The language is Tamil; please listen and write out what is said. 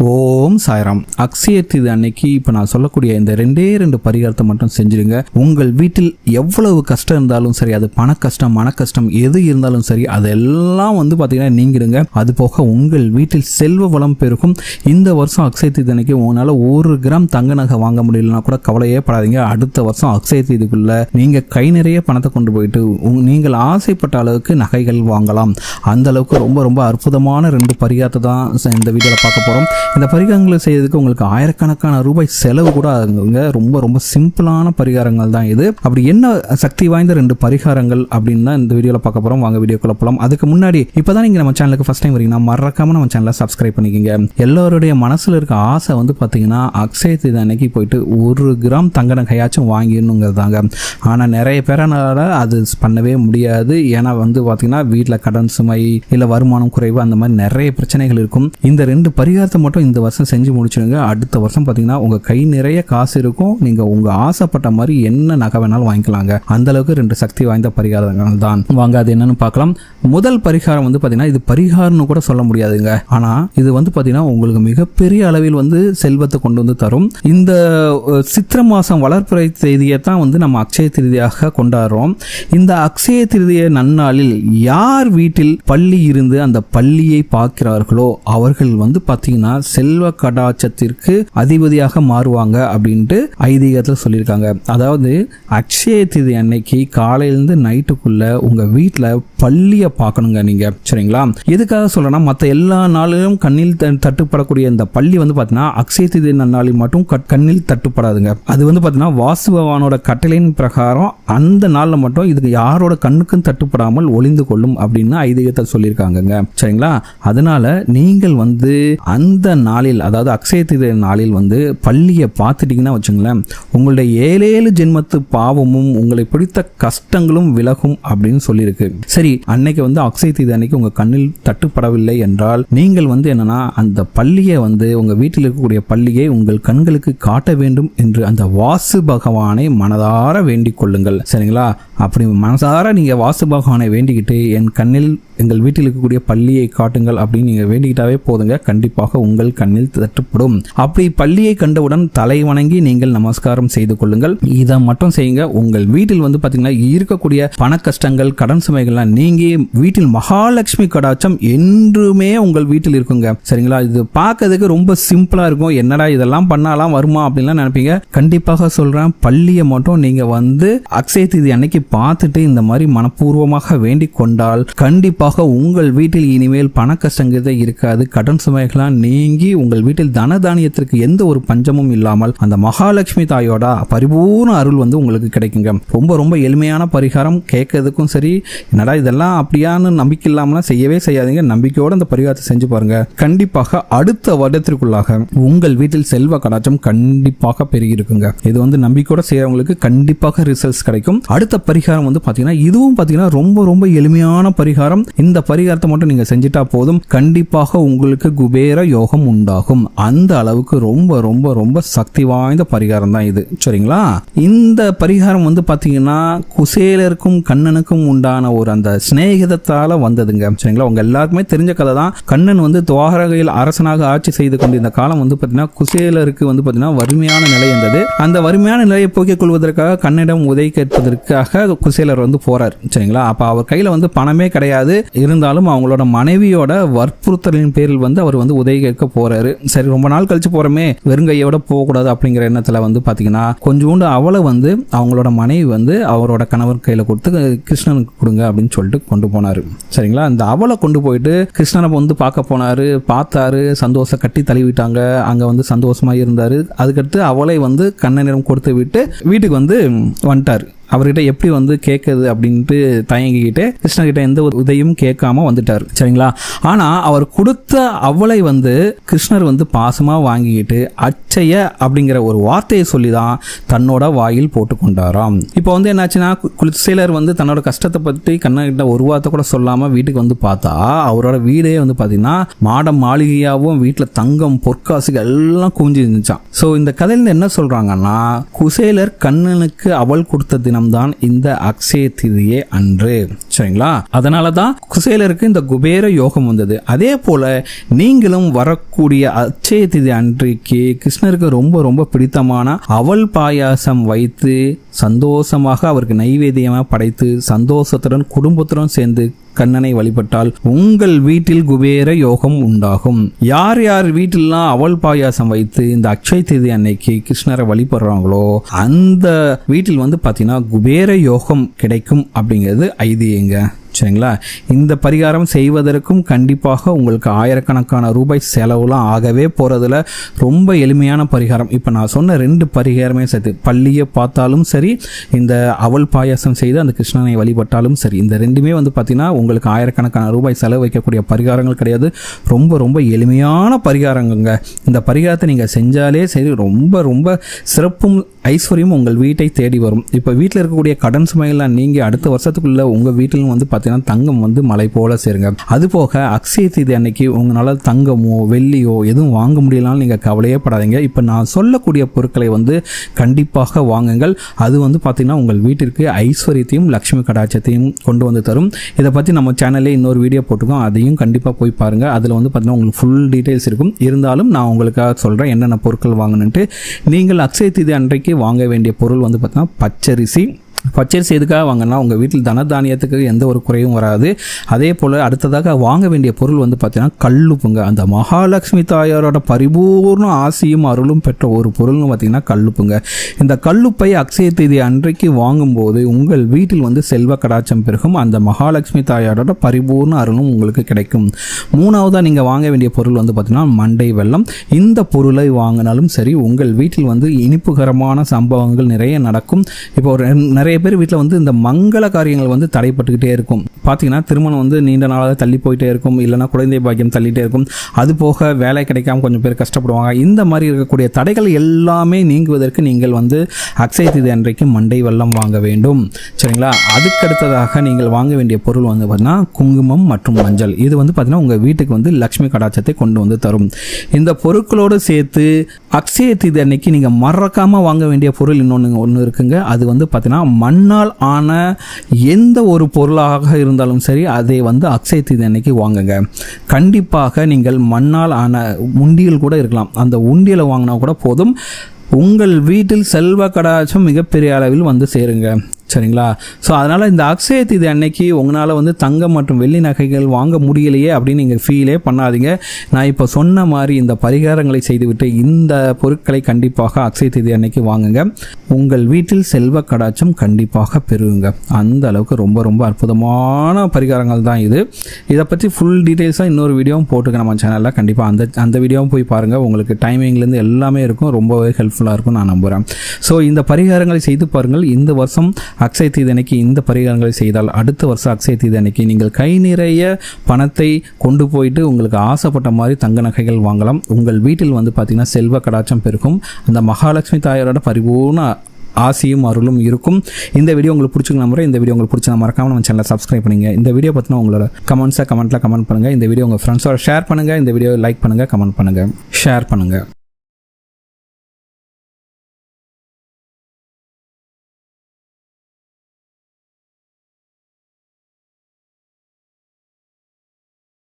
Whoa. ஓம் சாய்ராம். அக்ஷய தீது அன்னைக்கு இப்போ நான் சொல்லக்கூடிய இந்த ரெண்டே ரெண்டு பரிகாரத்தை மட்டும் செஞ்சிடுங்க உங்கள் வீட்டில் எவ்வளவு கஷ்டம் இருந்தாலும் சரி அது பண கஷ்டம் மன கஷ்டம் எது இருந்தாலும் சரி அதெல்லாம் வந்து பார்த்தீங்கன்னா நீங்கிடுங்க. அது போக உங்கள் வீட்டில் செல்வ வளம் பெருகும். இந்த வருஷம் அக்ஷய தீது அன்னைக்கு உங்களால் ஒரு கிராம் தங்க நகை வாங்க முடியலனா கூட கவலையே படாதீங்க. அடுத்த வருஷம் அக்ஷய தீதுக்குள்ள நீங்கள் கை நிறைய பணத்தை கொண்டு போயிட்டு நீங்கள் ஆசைப்பட்ட அளவுக்கு நகைகள் வாங்கலாம். அந்த அளவுக்கு ரொம்ப ரொம்ப அற்புதமான ரெண்டு பரிகாரத்தை தான் இந்த வீடியோவில் பார்க்க போகிறோம் இந்த பரிகாரங்களை செய்யறதுக்கு உங்களுக்கு ஆயிரக்கணக்கான ரூபாய் செலவு கூட ஆகுங்க. ரொம்ப ரொம்ப சிம்பிளான பரிகாரங்கள் தான் இது. அப்படி என்ன சக்தி வாய்ந்த ரெண்டு பரிகாரங்கள் அப்படின்னு தான் இந்த வீடியோவில் பார்க்க போகிறோம் வாங்க வீடியோக்குள்ள போகலாம் அதுக்கு முன்னாடி இப்போ தான் நீங்கள் நம்ம சேனலுக்கு ஃபஸ்ட் டைம் வரீங்கன்னா மறக்காம நம்ம சேனலை சப்ஸ்கிரைப் பண்ணிக்கோங்க. எல்லாருடைய மனசில் இருக்க ஆசை வந்து பார்த்தீங்கன்னா அக்ஷய தீது அன்னைக்கு போயிட்டு ஒரு கிராம் தங்க நகையாச்சும் வாங்கிடணுங்கிறதாங்க ஆனால் நிறைய பேரானால அது பண்ணவே முடியாது. ஏன்னா வந்து பார்த்தீங்கன்னா வீட்டில் கடன் சுமை இல்லை வருமானம் குறைவு அந்த மாதிரி நிறைய பிரச்சனைகள் இருக்கும். இந்த ரெண்டு பரிகாரத்தை மட்டும் இந்த வருஷம் செஞ்சு முடிச்சிடுங்க அடுத்த வருஷம் பார்த்தீங்கன்னா உங்கள் கை நிறைய காசு இருக்கும். நீங்கள் உங்கள் ஆசைப்பட்ட மாதிரி என்ன நகை வேணாலும் வாங்கிக்கலாங்க. அந்த அளவுக்கு ரெண்டு சக்தி வாய்ந்த பரிகாரங்கள் தான் வாங்க அது என்னன்னு பார்க்கலாம். முதல் பரிகாரம் வந்து பார்த்தீங்கன்னா இது பரிகாரம்னு கூட சொல்ல முடியாதுங்க. ஆனால் இது வந்து பார்த்தீங்கன்னா உங்களுக்கு மிகப்பெரிய அளவில் வந்து செல்வத்தை கொண்டு வந்து தரும். இந்த சித்திர சித்திரை மாதம் வளர்ப்புறை தேதியை தான் வந்து நம்ம அக்ஷய திருதியாக கொண்டாடுறோம். இந்த அக்ஷய திருதிய நன்னாளில் யார் வீட்டில் பள்ளி இருந்து அந்த பள்ளியை பார்க்கிறார்களோ அவர்கள் வந்து பார்த்தீங்கன்னா செல்வ கடாட்சத்திற்கு அதிபதியாக மாறுவாங்க அப்படின்ட்டு ஐதீகத்தில் சொல்லியிருக்காங்க. அதாவது அக்ஷய திதி அன்னைக்கு காலையிலேருந்து நைட்டுக்குள்ள உங்க வீட்டில் பள்ளியை பார்க்கணுங்க நீங்க. சரிங்களா? எதுக்காக சொல்றேன்னா மற்ற எல்லா நாளிலும் கண்ணில் த- தட்டுப்படக்கூடிய இந்த பள்ளி வந்து பார்த்தீங்கன்னா அக்ஷய திதி நன்னாளில் மட்டும் கட்- கண்ணில் தட்டுப்படாதுங்க. அது வந்து பார்த்தீங்கன்னா வாசு பகவானோட கட்டளையின் பிரகாரம் அந்த நாளில் மட்டும் இதுக்கு யாரோட கண்ணுக்கும் தட்டுப்படாமல் ஒளிந்து கொள்ளும் அப்படின்னு ஐதீகத்தை சொல்லியிருக்காங்கங்க. சரிங்களா? அதனால நீங்கள் வந்து அந்த நாளில் அதாவது அக்ஷய தீதி நாளில் வந்து பள்ளியை பார்த்துட்டிங்கன்னா வச்சுங்களேன் உங்களுடைய ஏழேழு ஜென்மத்து பாவமும் உங்களை பிடித்த கஷ்டங்களும் விலகும் அப்படின்னு சொல்லியிருக்கு. சரி அன்னைக்கு வந்து அக்ஷய தீதி அன்னைக்கு உங்கள் கண்ணில் தட்டுப்படவில்லை என்றால் நீங்கள் வந்து என்னன்னா அந்த பள்ளியை வந்து உங்கள் வீட்டில் இருக்கக்கூடிய பள்ளியை உங்கள் கண்களுக்கு காட்ட வேண்டும் என்று அந்த வாசு பகவானை மனதார வேண்டிக் கொள்ளுங்கள். சரிங்களா? அப்படி மனசார நீங்கள் வாசு பகவானை வேண்டிக்கிட்டு என் கண்ணில் எங்கள் வீட்டில் இருக்கக்கூடிய பள்ளியை காட்டுங்கள் அப்படின்னு நீங்க வேண்டிக்கிட்டாவே போதுங்க. கண்டிப்பாக உங்கள் கண்ணில் தட்டுப்படும் அப்படி பள்ளியை கண்டவுடன் தலை வணங்கி நீங்கள் நமஸ்காரம் செய்து கொள்ளுங்கள். இதை மட்டும் செய்யுங்க. உங்கள் வீட்டில் வந்து பாத்தீங்கன்னா இருக்கக்கூடிய பண கஷ்டங்கள் கடன் சுமைகள்லாம் நீங்கி வீட்டில் மகாலட்சுமி கடாச்சம் என்றுமே உங்கள் வீட்டில் இருக்குங்க. சரிங்களா? இது பார்க்கறதுக்கு ரொம்ப சிம்பிளா இருக்கும். என்னடா இதெல்லாம் பண்ணாலாம் வருமா அப்படின்லாம் நினைப்பீங்க. கண்டிப்பாக சொல்றேன். பள்ளியை மட்டும் நீங்க வந்து அக்ஷய தீதி அன்னைக்கு பார்த்துட்டு இந்த மாதிரி மனப்பூர்வமாக வேண்டிக் கொண்டால் கண்டிப்பாக உங்கள் வீட்டில் இனிமேல் பண கஷ்டங்கிறதே இருக்காது. கடன் சுமைகளாம் நீங்கி உங்கள் வீட்டில் தன தானியத்திற்கு எந்த ஒரு பஞ்சமும் இல்லாமல் அந்த மகாலட்சுமி தாயோட பரிபூர்ண அருள் வந்து உங்களுக்கு கிடைக்குங்க. ரொம்ப ரொம்ப எளிமையான பரிகாரம். கேட்கறதுக்கும் சரி என்னடா இதெல்லாம் அப்படியான்னு நம்பிக்கை இல்லாமலாம் செய்யவே செய்யாதீங்க. நம்பிக்கையோட அந்த பரிகாரத்தை செஞ்சு பாருங்க. கண்டிப்பாக அடுத்த வருடத்திற்குள்ளாக உங்கள் வீட்டில் செல்வ கடாச்சம் கண்டிப்பாக பெருகி இருக்குங்க இது வந்து நம்பிக்கையோட செய்யறவங்களுக்கு கண்டிப்பாக ரிசல்ட்ஸ் கிடைக்கும். அடுத்த பரிகாரம் வந்து பாத்தீங்கன்னா இதுவும் பாத்தீங்கன்னா ரொம்ப ரொம்ப எளிமையான பரிகாரம். இந்த பரிகாரத்தை மட்டும் நீங்கள் செஞ்சுட்டா போதும். கண்டிப்பாக உங்களுக்கு குபேர யோகம் உண்டாகும். அந்த அளவுக்கு ரொம்ப ரொம்ப ரொம்ப சக்தி வாய்ந்த பரிகாரம் தான் இது. சரிங்களா? இந்த பரிகாரம் வந்து பார்த்தீங்கன்னா குசேலருக்கும் கண்ணனுக்கும் உண்டான ஒரு அந்த சிநேகிதத்தால் வந்ததுங்க. சரிங்களா? உங்கள் எல்லாருக்குமே தெரிஞ்ச கதை தான். கண்ணன் வந்து துவாரகையில் அரசனாக ஆட்சி செய்து கொண்டிருந்த காலம் வந்து பார்த்தீங்கன்னா குசேலருக்கு வந்து பார்த்தீங்கன்னா வறுமையான நிலை இருந்தது. அந்த வறுமையான நிலையை போக்கிக் கொள்வதற்காக கண்ணிடம் உதவி கேட்பதற்காக குசேலர் வந்து போறார். சரிங்களா? அப்போ அவர் கையில் வந்து பணமே கிடையாது. இருந்தாலும் அவங்களோட மனைவியோட வற்புறுத்தலின் பேரில் வந்து அவர் வந்து உதவி கேட்க போறாரு. சரி ரொம்ப நாள் கழிச்சு போறமே வெறுங்கையோட போகக்கூடாது அப்படிங்கிற எண்ணத்துல வந்து பாத்தீங்கன்னா கொஞ்சோண்டு அவளை வந்து அவங்களோட மனைவி வந்து அவரோட கணவர் கையில கொடுத்து கிருஷ்ணனுக்கு கொடுங்க அப்படின்னு சொல்லிட்டு கொண்டு போனாரு. சரிங்களா? அந்த அவளை கொண்டு போயிட்டு கிருஷ்ணனை வந்து பார்க்க போனாரு. பார்த்தாரு சந்தோஷம் கட்டி தழுவிட்டாங்க. அங்க வந்து சந்தோஷமா இருந்தாரு. அதுக்கடுத்து அவளை வந்து கண்ணனிடம் கொடுத்து விட்டு வீட்டுக்கு வந்து வந்துட்டாரு. அவர்கிட்ட எப்படி வந்து கேட்குது அப்படின்ட்டு தயங்கிக்கிட்டு கிருஷ்ணர்கிட்ட எந்த ஒரு உதவியும் கேட்காம வந்துட்டார். சரிங்களா? ஆனால் அவர் கொடுத்த அவளை வந்து கிருஷ்ணர் வந்து பாசமாக வாங்கிக்கிட்டு அச்சைய அப்படிங்கிற ஒரு வார்த்தையை சொல்லி தான் தன்னோட வாயில் போட்டு கொண்டாராம் இப்போ வந்து என்னாச்சுன்னா கு- வந்து தன்னோட கஷ்டத்தை பற்றி கண்ணகிட்ட ஒரு வார்த்தை கூட சொல்லாமல் வீட்டுக்கு வந்து பார்த்தா அவரோட வீடே வந்து பார்த்தீங்கன்னா மாடம் மாளிகையாகவும் வீட்டில் தங்கம் பொற்காசுகள் எல்லாம் குவிஞ்சு இருந்துச்சான் ஸோ இந்த கதையில என்ன சொல்கிறாங்கன்னா குசேலர் கண்ணனுக்கு அவள் கொடுத்த தினம் தினம்தான் இந்த அக்ஷய திதியே அன்று. சரிங்களா? அதனால தான் குசேலருக்கு இந்த குபேர யோகம் வந்தது. அதே போல நீங்களும் வரக்கூடிய அச்சய திதி அன்றைக்கு கிருஷ்ணருக்கு ரொம்ப ரொம்ப பிடித்தமான அவள் பாயாசம் வைத்து சந்தோஷமாக அவருக்கு நைவேத்தியமாக படைத்து சந்தோஷத்துடன் குடும்பத்துடன் சேர்ந்து கண்ணனை வழிபட்டால் உங்கள் வீட்டில் குபேர யோகம் உண்டாகும். யார் யார் வீட்டிலாம் அவல் பாயாசம் வைத்து இந்த அக்ஷய தேதி அன்னைக்கு கிருஷ்ணரை வழிபடுறாங்களோ அந்த வீட்டில் வந்து பார்த்தீங்கன்னா குபேர யோகம் கிடைக்கும் அப்படிங்கிறது ஐதீகங்க. சரிங்களா? இந்த பரிகாரம் செய்வதற்கும் கண்டிப்பாக உங்களுக்கு ஆயிரக்கணக்கான ரூபாய் செலவுலாம் ஆகவே போகிறதுல ரொம்ப எளிமையான பரிகாரம். இப்போ நான் சொன்ன ரெண்டு பரிகாரமே சேர்த்து பள்ளியை பார்த்தாலும் சரி இந்த அவல் பாயாசம் செய்து அந்த கிருஷ்ணனை வழிபட்டாலும் சரி இந்த ரெண்டுமே வந்து பார்த்தீங்கன்னா உங்களுக்கு ஆயிரக்கணக்கான ரூபாய் செலவு வைக்கக்கூடிய பரிகாரங்கள் கிடையாது. ரொம்ப ரொம்ப எளிமையான பரிகாரங்கங்க. இந்த பரிகாரத்தை நீங்கள் செஞ்சாலே சரி ரொம்ப ரொம்ப சிறப்பும் ஐஸ்வர்யம் உங்கள் வீட்டை தேடி வரும். இப்போ வீட்டில் இருக்கக்கூடிய கடன் சுமையெல்லாம் நீங்கள் அடுத்த வருஷத்துக்குள்ளே உங்கள் வீட்டிலும் வந்து பார்த்தீங்கன்னா பார்த்தீங்கன்னா தங்கம் வந்து மலை போல சேருங்க. அது போக அக்ஷய தீதி அன்னைக்கு உங்களால் தங்கமோ வெள்ளியோ எதுவும் வாங்க முடியலனாலும் நீங்கள் கவலையே படாதீங்க. இப்போ நான் சொல்லக்கூடிய பொருட்களை வந்து கண்டிப்பாக வாங்குங்கள். அது வந்து பார்த்தீங்கன்னா உங்கள் வீட்டிற்கு ஐஸ்வர்யத்தையும் லக்ஷ்மி கடாட்சத்தையும் கொண்டு வந்து தரும். இதை பற்றி நம்ம சேனல்லே இன்னொரு வீடியோ போட்டுக்கோம் அதையும் கண்டிப்பாக போய் பாருங்கள் அதில் வந்து பார்த்தீங்கன்னா உங்களுக்கு ஃபுல் டீட்டெயில்ஸ் இருக்கும். இருந்தாலும் நான் உங்களுக்காக சொல்கிறேன் என்னென்ன பொருட்கள் வாங்கணுன்ட்டு நீங்கள் அக்ஷய தீதி அன்றைக்கு வாங்க வேண்டிய பொருள் வந்து பார்த்தீங்கன்னா பச்சரிசி பச்சரிசி எதுக்காக வாங்கினா உங்கள் வீட்டில் தனதானியத்துக்கு எந்த ஒரு குறையும் வராது. அதே போல் அடுத்ததாக வாங்க வேண்டிய பொருள் வந்து பார்த்தீங்கன்னா கல்லுப்புங்க. அந்த மகாலட்சுமி தாயாரோட பரிபூர்ண ஆசையும் அருளும் பெற்ற ஒரு பொருள்னு பார்த்தீங்கன்னா கல்லுப்புங்க. இந்த கல்லுப்பை அக்ஷய தேதி அன்றைக்கு வாங்கும்போது உங்கள் வீட்டில் வந்து செல்வ கடாச்சம் பெருகும். அந்த மகாலட்சுமி தாயாரோட பரிபூர்ண அருளும் உங்களுக்கு கிடைக்கும். மூணாவதாக நீங்கள் வாங்க வேண்டிய பொருள் வந்து பார்த்தீங்கன்னா மண்டை வெள்ளம். இந்த பொருளை வாங்கினாலும் சரி உங்கள் வீட்டில் வந்து இனிப்புகரமான சம்பவங்கள் நிறைய நடக்கும். இப்போ ஒரு நிறைய நிறைய பேர் வீட்டில் வந்து இந்த மங்கள காரியங்கள் வந்து தடைப்பட்டுக்கிட்டே இருக்கும். பார்த்தீங்கன்னா திருமணம் வந்து நீண்ட நாளாக தள்ளி போயிட்டே இருக்கும். இல்லைன்னா குழந்தை பாக்கியம் தள்ளிகிட்டே இருக்கும். அது போக வேலை கிடைக்காம கொஞ்சம் பேர் கஷ்டப்படுவாங்க. இந்த மாதிரி இருக்கக்கூடிய தடைகள் எல்லாமே நீங்குவதற்கு நீங்கள் வந்து அக்ஷய திதி அன்றைக்கு மண்டை வெள்ளம் வாங்க வேண்டும். சரிங்களா? அதுக்கடுத்ததாக நீங்கள் வாங்க வேண்டிய பொருள் வந்து பார்த்தீங்கன்னா குங்குமம் மற்றும் மஞ்சள். இது வந்து பார்த்தீங்கன்னா உங்கள் வீட்டுக்கு வந்து லக்ஷ்மி கடாச்சத்தை கொண்டு வந்து தரும். இந்த பொருட்களோடு சேர்த்து அக்ஷய திதி அன்னைக்கு நீங்கள் மறக்காமல் வாங்க வேண்டிய பொருள் இன்னொன்று ஒன்று இருக்குங்க. அது வந்து பார்த்தீங்கன்னா மண்ணால் ஆன எந்த ஒரு பொருளாக இருந்தாலும் சரி அதை வந்து அக்ஷய தீதி அன்னைக்கு வாங்குங்க. கண்டிப்பாக நீங்கள் மண்ணால் ஆன உண்டியல் கூட இருக்கலாம். அந்த உண்டியலை வாங்கினா கூட போதும். உங்கள் வீட்டில் செல்வ கடாச்சம் மிகப்பெரிய அளவில் வந்து சேருங்க. சரிங்களா? ஸோ அதனால் இந்த அக்ஷய தீதி அன்னைக்கு உங்களால் வந்து தங்கம் மற்றும் வெள்ளி நகைகள் வாங்க முடியலையே அப்படின்னு நீங்கள் ஃபீலே பண்ணாதீங்க. நான் இப்போ சொன்ன மாதிரி இந்த பரிகாரங்களை செய்துவிட்டு இந்த பொருட்களை கண்டிப்பாக அக்ஷய தீதி அன்னைக்கு வாங்குங்க. உங்கள் வீட்டில் செல்வ கடாச்சம் கண்டிப்பாக பெறுங்க அந்த அளவுக்கு ரொம்ப ரொம்ப அற்புதமான பரிகாரங்கள் தான் இது. இதை பற்றி ஃபுல் டீட்டெயில்ஸாக இன்னொரு வீடியோவும் போட்டுக்க நம்ம சேனலில் கண்டிப்பாக அந்த அந்த வீடியோவும் போய் பாருங்கள் உங்களுக்கு டைமிங்லேருந்து எல்லாமே இருக்கும். ரொம்பவே ஹெல்ப்ஃபுல்லாக இருக்கும் நான் நம்புகிறேன் ஸோ இந்த பரிகாரங்களை செய்து பாருங்கள். இந்த வருஷம் அக்ஷய தீதி அன்னைக்கு இந்த பரிகாரங்களை செய்தால் அடுத்த வருஷம் அக்ஷய தீதி அன்னைக்கு நீங்கள் கை நிறைய பணத்தை கொண்டு போயிட்டு உங்களுக்கு ஆசைப்பட்ட மாதிரி தங்க நகைகள் வாங்கலாம். உங்கள் வீட்டில் வந்து பார்த்தீங்கன்னா செல்வ கடாச்சம் பெருக்கும் அந்த மகாலட்சுமி தாயாரோட பரிபூர்ண ஆசையும் அருளும் இருக்கும். இந்த வீடியோ உங்களுக்கு பிடிச்சிங்க நம்புறேன். இந்த வீடியோ உங்களுக்கு பிடிச்சா மறக்காம நம்ம சேனலை சப்ஸ்கிரைப் பண்ணுங்க. இந்த வீடியோ பற்றின உங்களோட கமெண்ட்ஸை கமெண்ட்டில் கமெண்ட் பண்ணுங்கள் இந்த வீடியோ உங்கள் ஃப்ரெண்ட்ஸோட ஷேர் பண்ணுங்கள் இந்த வீடியோ லைக் பண்ணுங்கள் கமெண்ட் பண்ணுங்கள் ஷேர் பண்ணுங்கள்